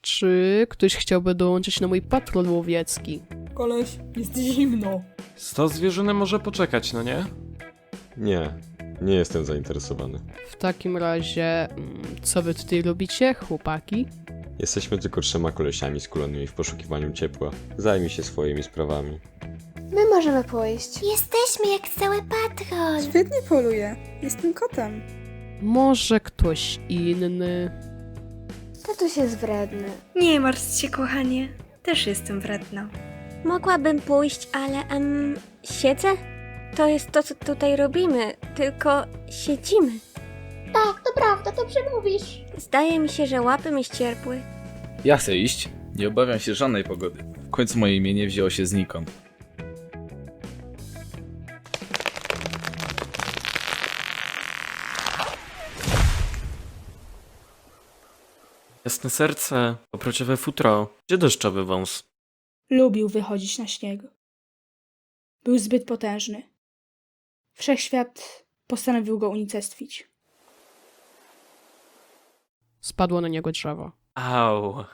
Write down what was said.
Czy ktoś chciałby dołączyć na mój patrol łowiecki? Koleś, jest zimno. Sto zwierzyny może poczekać, no nie? Nie, nie jestem zainteresowany. W takim razie, mm, co wy tutaj robicie, chłopaki? Jesteśmy tylko trzema kolesiami skulonymi w poszukiwaniu ciepła. Zajmij się swoimi sprawami. My możemy pójść. Jesteśmy jak cały patrol. Świetnie poluje. Jestem kotem. Może ktoś inny? Tatuś jest wredny. Nie martw się, kochanie. Też jestem wredna. Mogłabym pójść, ale em, siedzę? To jest to, co tutaj robimy, tylko siedzimy. Tak, to prawda, dobrze mówisz. Zdaje mi się, że łapy mi ścierpły. Ja chcę iść. Nie obawiam się żadnej pogody. W końcu moje imię nie wzięło się znikąd. Jasne serce, oprociowe futro, gdzie deszczowy wąs? Lubił wychodzić na śnieg. Był zbyt potężny. Wszechświat postanowił go unicestwić. Spadło na niego drzewo. Au.